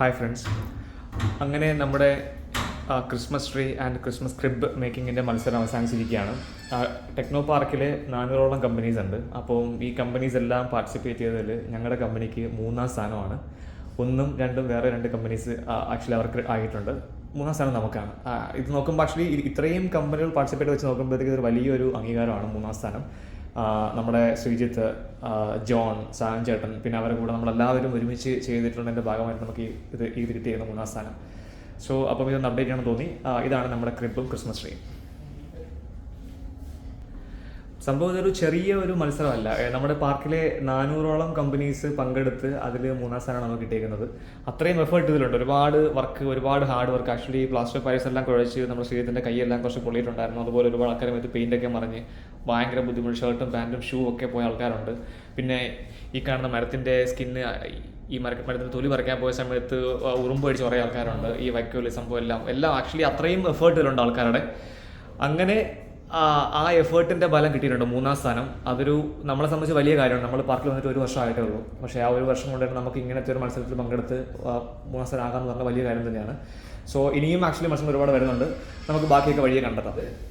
Hi friends അങ്ങനെ നമ്മുടെ Christmas tree and Christmas crib മേക്കിങ്ങിന്റെ മത്സരം അവസാനിച്ചിരിക്കുകയാണ്. ടെക്നോ പാർക്കിൽ നാനൂറോളം കമ്പനീസ് ഉണ്ട്. അപ്പോൾ ഈ കമ്പനീസ് എല്ലാം പാർട്ടിസിപ്പേറ്റ് ചെയ്തതിൽ ഞങ്ങളുടെ കമ്പനിക്ക് മൂന്നാം സ്ഥാനമാണ്. ഒന്നും രണ്ടും വേറെ രണ്ട് കമ്പനീസ് ആക്ച്വലി അവർക്ക് ആയിട്ടുണ്ട്. മൂന്നാം സ്ഥാനം നമുക്കാണ്. ഇത് നോക്കുമ്പോൾ ആക്ച്വലി ഇത്രയും കമ്പനികൾ പാർട്ടിസിപ്പേറ്റ് വെച്ച് നോക്കുമ്പോഴത്തേക്ക് ഇതൊരു വലിയൊരു അംഗീകാരമാണ് മൂന്നാം സ്ഥാനം. നമ്മുടെ ശ്രീജിത്ത് ജോൺ സാൻ ചേട്ടൻ പിന്നെ അവരുടെ കൂടെ നമ്മളെല്ലാവരും ഒരുമിച്ച് ചെയ്തിട്ടുള്ളതിന്റെ ഭാഗമായിട്ട് നമുക്ക് ഈ ഇത് ഇത് കിട്ടിയത് മൂന്നാം സ്ഥാനം. സോ അപ്പം ഇതൊന്ന് അപ്ഡേറ്റ് ചെയ്യണം തോന്നി. ഇതാണ് നമ്മുടെ ക്രിബും ക്രിസ്മസ് ട്രീയും. സംഭവം ഇതൊരു ചെറിയ ഒരു മത്സരമല്ല. നമ്മുടെ പാർക്കിലെ നാനൂറോളം കമ്പനീസ് പങ്കെടുത്ത് അതിൽ മൂന്നാം സ്ഥാനമാണ് നമുക്ക് കിട്ടിയിരിക്കുന്നത് അത്രയും എഫേർട്ട് ഇതിലുണ്ട്. ഒരുപാട് വർക്ക് ഒരുപാട് hard work actually plaster Paris എല്ലാം കുഴച്ച് നമ്മുടെ ശരീരത്തിന്റെ കൈയെല്ലാം കുറച്ച് പൊള്ളിയിട്ടുണ്ടായിരുന്നു. അതുപോലെ ഒരുപാട് ആൾക്കാരും ഇത് പെയിന്റൊക്കെ മറിഞ്ഞ് ഭയങ്കര ബുദ്ധിമുട്ട്. ഷർട്ടും പാന്റും ഷൂ ഒക്കെ പോയ ആൾക്കാരുണ്ട്. പിന്നെ ഈ കാണുന്ന മരത്തിന്റെ സ്കിന്ന് ഈ മര മരത്തിന് തൊലി പറിക്കാൻ പോയ സമയത്ത് ഉറുമ്പ് അടിച്ച് കുറേ ആൾക്കാരുണ്ട്. ഈ വൈക്കോൽ സംഭവം എല്ലാം. എല്ലാം ആക്ച്വലി അത്രയും എഫേർട്ട് ഇതിലുണ്ട് ആൾക്കാരുടെ. അങ്ങനെ ആ എഫേർട്ടിന്റെ ബലം കിട്ടിയിട്ടുണ്ട് മൂന്നാം സ്ഥാനം. അതൊരു നമ്മളെ സംബന്ധിച്ച് വലിയ കാര്യമാണ്. നമ്മൾ പാർക്കിൽ വന്നിട്ട് ഒരു വർഷമായിട്ടേ ഉള്ളൂ. പക്ഷേ ആ ഒരു വർഷം കൊണ്ട് നമുക്ക് ഇങ്ങനത്തെ ഒരു മത്സരത്തിൽ പങ്കെടുത്ത് മൂന്നാം സ്ഥാനം ആകാമെന്ന് പറഞ്ഞ വലിയ കാര്യം തന്നെയാണ്. സോ ഇനിയും ആക്ച്വലി മത്സരം ഒരുപാട് വരുന്നുണ്ട്. നമുക്ക് ബാക്കിയൊക്കെ വഴിയെ കണ്ടെത്താം.